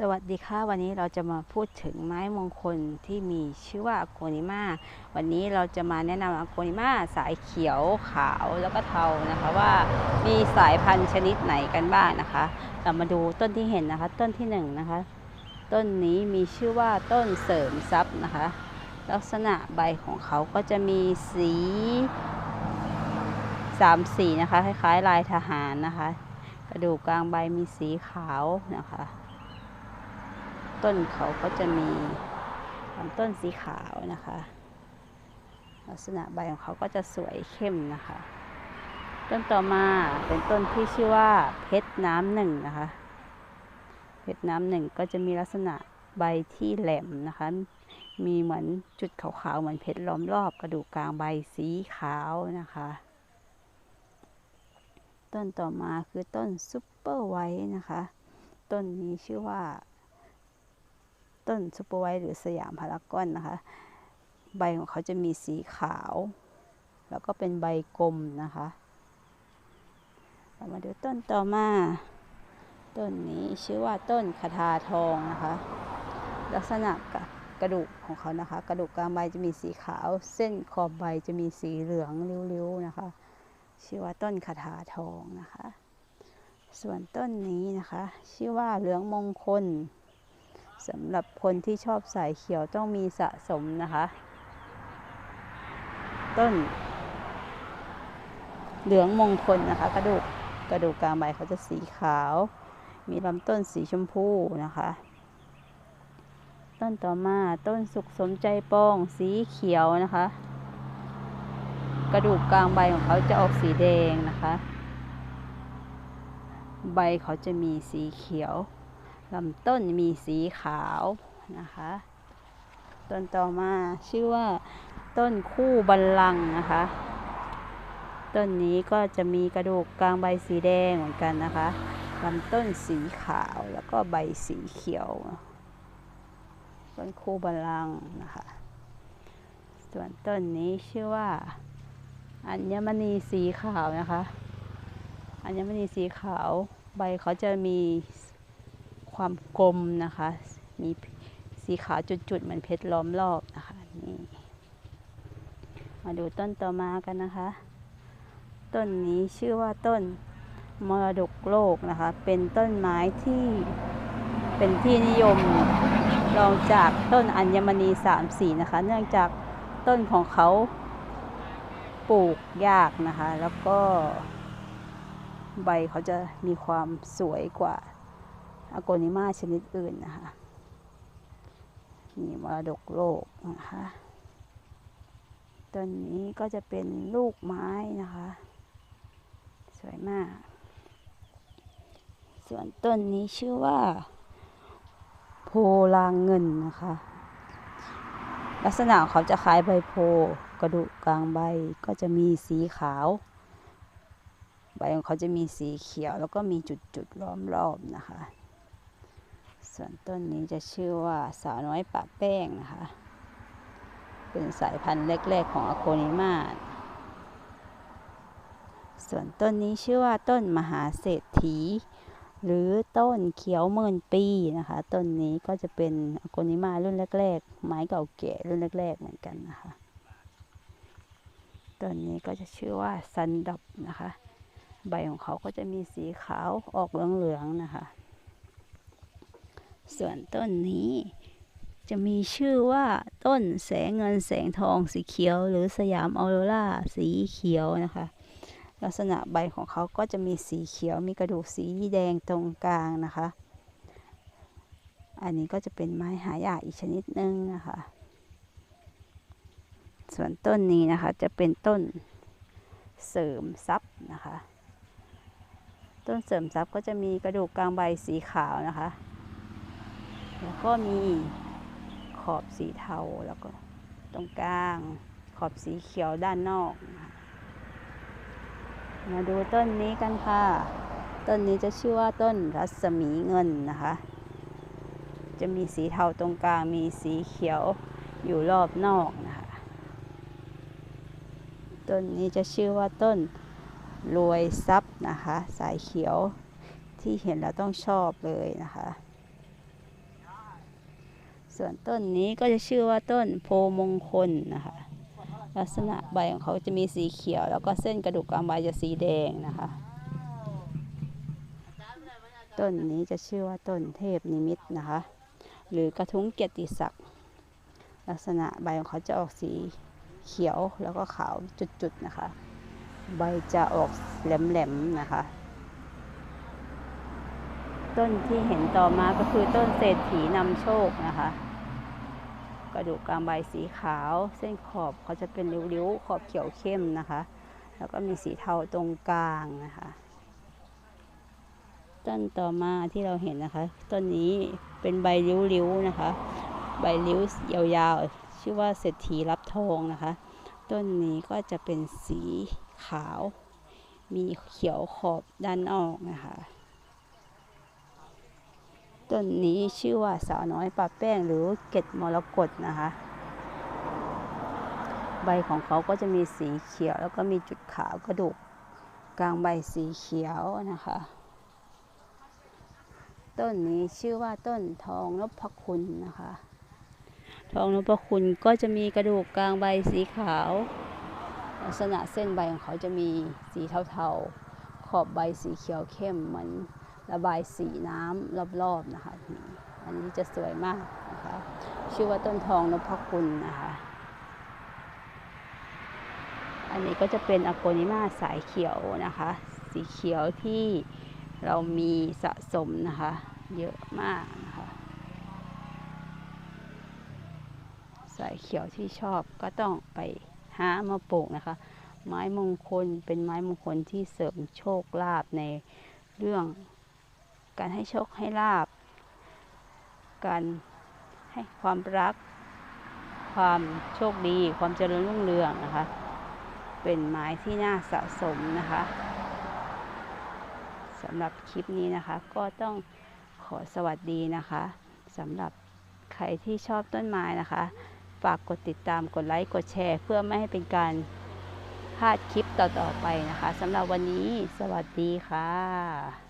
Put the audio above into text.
สวัสดีค่ะ วันนี้เราจะมาพูดถึงไม้มงคลที่มีชื่อว่าอโกนิมาวันนี้เราจะมาแนะนำอโกนิมาสายเขียวขาวแล้วก็เทานะคะว่ามีสายพันธุ์ชนิดไหนกันบ้างนะคะ เรามาดูต้นที่เห็นนะคะ ต้นที่หนึ่งนะคะ ต้นนี้มีชื่อว่าต้นเสริมทรัพย์นะคะ ลักษณะใบของเขาก็จะมีสีสามสีนะคะ คล้ายๆ ลายทหารนะคะ กระดูกกลางใบมีสีขาวนะคะ ต้นเขาก็จะมีลำต้นสีขาวนะคะ ลักษณะใบของเขาก็จะสวยเข้มนะคะ ต้นต่อมาเป็นต้นที่ชื่อว่าเพชรน้ำหนึ่งนะคะ เพชรน้ำหนึ่งก็จะมีลักษณะใบที่แหลมนะคะ มีเหมือนจุดขาวๆเหมือนเพชรล้อมรอบกระดูกกลางใบสีขาวนะคะ ต้นต่อมาคือต้นซุปเปอร์ไวท์นะคะ ต้นนี้ชื่อว่า ต้นซุปเปอร์ไวท์หรือสยามพารากอนนะคะ ใบของเขาจะมีสีขาว แล้วก็เป็นใบกลมนะคะ เรามาดูต้นต่อมา ต้นนี้ชื่อว่าต้นคาทาทองนะคะ ลักษณะกะกระดูกของเขานะคะ กระดูกกลางใบจะมีสีขาว เส้นขอบใบจะมีสีเหลืองริ้วๆนะคะ ชื่อว่าต้นคาถาทองนะคะ ส่วนต้นนี้นะคะ ชื่อว่าเหลืองมงคล สำหรับคนที่ชอบสายเขียวต้องมีสะสมนะคะ ต้น เหลืองมงคลนะคะ กระดูกกระดูกกลางใบเขาจะสีขาว มีลำต้นสีชมพูนะคะ ต้นต่อมาต้นสุขสมใจปองสีเขียวนะคะ กระดูกกลางใบของเขาจะออกสีแดงนะคะ ใบเขาจะมีสีเขียว ลำต้นมีสีขาวนะคะ ต้นต่อมาชื่อว่าต้นคู่บัลลังนะคะ ต้นนี้ก็จะมีกระดูกกลางใบสีแดงเหมือนกันนะคะลำต้นสีขาวแล้วก็ใบสีเขียว ต้นคู่บัลลังนะคะ ส่วนต้นนี้ชื่อว่าอัญมณีสีขาวนะคะ อัญมณีสีขาวใบเขาจะมี ความกลมนะคะ มีสีขาวจุดๆเหมือนเพชรล้อมรอบนะคะนี่มาดูต้นต่อมากันนะคะ ต้นนี้ชื่อว่าต้นมรดกโลกนะคะ เป็นต้นไม้ที่เป็นที่นิยมรองจากต้นอัญมณีสามสีนะคะ เนื่องจากต้นของเขาปลูกยากนะคะ แล้วก็ใบเขาจะมีความสวยกว่า อโกนิมาชนิดอื่นนะคะนี่มรดกโลกนะคะต้นนี้ก็จะเป็นลูกไม้นะคะ สวยมาก ส่วนต้นนี้ชื่อว่าโพลางเงินนะคะ ลักษณะเขาจะคล้ายใบโพกระดูกกลางใบก็จะมีสีขาว ใบของเขาจะมีสีเขียวแล้วก็มีจุดๆล้อมรอบนะคะ ส่วนต้นนี้จะชื่อว่าสาวน้อยปะแป้งนะคะ เป็นสายพันธุ์แรก ๆ ของอโคนิมาส่วนต้นนี้ชื่อว่าต้นมหาเศรษฐี หรือต้นเขียวหมื่นปีนะคะ ต้นนี้ก็จะเป็นอโกนิมารุ่นแรก ๆ ไม้เก่าแก่รุ่นแรก ๆ เหมือนกันนะคะ ต้นนี้ก็จะชื่อว่าซันดับนะคะ ใบของเขาก็จะมีสีขาวออกเหลือง ๆ นะคะ ส่วนต้นนี้จะมีชื่อว่าต้นแสงเงินแสงทองสีเขียว หรือสยามออโรราสีเขียวนะคะ ลักษณะใบของเขาก็จะมีสีเขียวมีกระดูกสีแดงตรงกลางนะคะ อันนี้ก็จะเป็นไม้หายากอีกชนิดหนึ่งนะคะ ส่วนต้นนี้นะคะจะเป็นต้นเสริมทรัพย์นะคะ ต้นเสริมทรัพย์ก็จะมีกระดูกกลางใบสีขาวนะคะ แล้วก็มีขอบสีเทาแล้วก็ตรงกลาง ขอบสีเขียวด้านนอกนะคะมาดูต้นนี้กันค่ะ ต้นนี้จะชื่อว่าต้นรัศมีเงินนะคะ จะมีสีเทาตรงกลาง มีสีเขียวอยู่รอบนอกนะคะ ต้นนี้จะชื่อว่าต้นรวยทรัพย์นะคะ สายเขียวที่เห็นแล้วต้องชอบเลยนะคะ ส่วนต้นนี้ก็จะชื่อว่าต้นโพมงคลนะคะ ลักษณะใบของเขาจะมีสีเขียว แล้วก็เส้นกระดูกกลางใบจะสีแดงนะคะ ต้นนี้จะชื่อว่าต้นเทพนิมิตนะคะ หรือกระทุ้งเกียรติศักดิ์ลักษณะใบของเขาจะออกสีเขียวแล้วก็ขาวจุดๆนะคะ ใบจะออกแหลมๆนะคะ ต้นที่เห็นต่อมาก็คือต้นเศรษฐีนำโชคนะคะ กระดูกกลางใบสีขาว เส้นขอบเขาจะเป็นริ้วๆ ขอบเขียวเข้มนะคะ แล้วก็มีสีเทาตรงกลางนะคะ ต้นต่อมาที่เราเห็นนะคะ ต้นนี้เป็นใบริ้วๆนะคะ ใบริ้วยาวๆ ชื่อว่าเศรษฐีรับทองนะคะ ต้นนี้ก็จะเป็นสีขาว มีเขียวขอบด้านนอกนะคะ ต้นนี้ชื่อว่าสาวน้อยปะแป้งหรือเกล็ดมรกตนะคะ ใบของเขาก็จะมีสีเขียวแล้วก็มีจุดขาวกระดูกกลางใบสีเขียวนะคะ ต้นนี้ชื่อว่าต้นทองนพคุณนะคะ ทองนพคุณก็จะมีกระดูกกลางใบสีขาว ลักษณะเส้นใบของเขาจะมีสีเทาๆ ขอบใบสีเขียวเข้มเหมือน ระบายสีน้ำรอบๆนะคะ อันนี้จะสวยมากนะคะ ชื่อว่าต้นทองนพคุณนะคะ อันนี้ก็จะเป็นอโกนิมาสายเขียวนะคะ สีเขียวที่เรามีสะสมนะคะ เยอะมากนะคะ สายเขียวที่ชอบก็ต้องไปหามาปลูกนะคะ ไม้มงคลเป็นไม้มงคลที่เสริมโชคลาภในเรื่อง การให้โชคให้ลาบ การให้ความรัก ความโชคดี ความเจริญรุ่งเรืองนะคะ เป็นไม้ที่น่าสะสมนะคะสำหรับคลิปนี้นะคะ ก็ต้องขอสวัสดีนะคะสำหรับใครที่ชอบต้นไม้นะคะ ฝากกดติดตามกดไลค์กดแชร์ เพื่อไม่ให้เป็นการพลาดคลิปต่อๆไปนะคะสำหรับวันนี้สวัสดีค่ะ